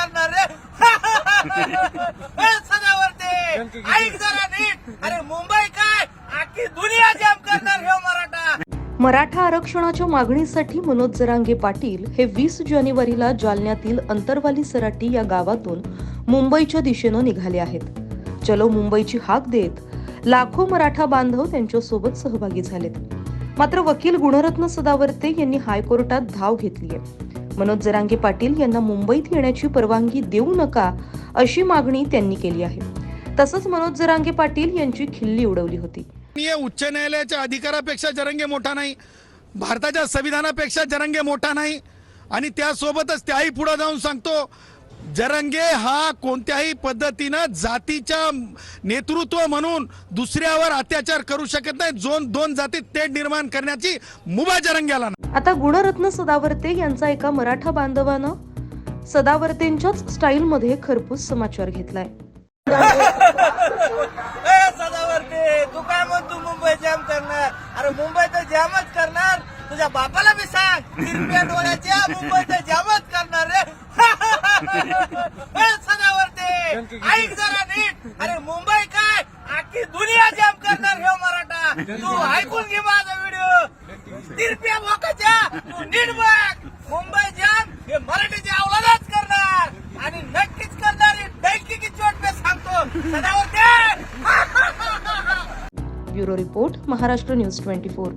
करणार रे. ए, सदावर्ते ऐक जरा नीट. अरे मुंबई काय? अख्खी दुनिया जाम करणार हे मराठा. मराठा आरक्षणाच्या मागणीसाठी मनोज जरांगे पाटील हे वीस जानेवारीला जालन्यातील अंतरवाली सराटी या गावातून मुंबईच्या दिशेनं निघाले आहेत. चलो मुंबईची हाक देत लाखो मराठा बांधव त्यांच्यासोबत सहभागी झालेत. मात्र वकील गुणरत्न सदावर्ते यांनी हायकोर्टात धाव घेतली आहे मनोज जरांगे पाटील यांना मुंबईत येण्याची परवानगी देऊ नका अशी मागणी त्यांनी केली आहे. तसंच मनोज जरांगे पाटील यांची खिल्ली उडवली होती. माननीय उच्च न्यायालयाच्या अधिकारापेक्षा जरंगे मोठा नाही भारताच्या संविधानापेक्षा जरंगे मोठा नाही आणि त्यासोबतच त्याही पुढे जाऊन सांगतो जरंगे हा कोणत्याही पद्धतीनं जातीच्या नेतृत्व म्हणून दुसऱ्यावर अत्याचार करू शकत नाही. दोन दोन जातीत तेढ निर्माण करण्याची मुभा जरंग्याला नाही. आता गुणरत्न सदावर्ते यांचा एका मराठा बांधवानं सदावर्तेंच्याच स्टाईलमध्ये खरपूस समाचार घेतलाय. ए सदावर्ते तू काय म्हणतो मुंबई जाम करणार? अरे मुंबई तर जामच करणार. तुझ्या बापाला बी सांग तिरप्या डोळ्याच्या मुंबई तर जामच करणार रे. ए सदावर्ते ऐक जरा नीट. अरे मुंबई काय? अख्खी दुनिया जाम करणार हे मराठा. तू ऐकून घे माझा तिरप्या भोकाच्या तू नीट बघ मुंबई जाम हे मराठीच्या अवलादच करणार. आणि नक्कीच करणारी डैकी चोट मी सांगतो. सदावर bureau report Maharashtra news twenty four.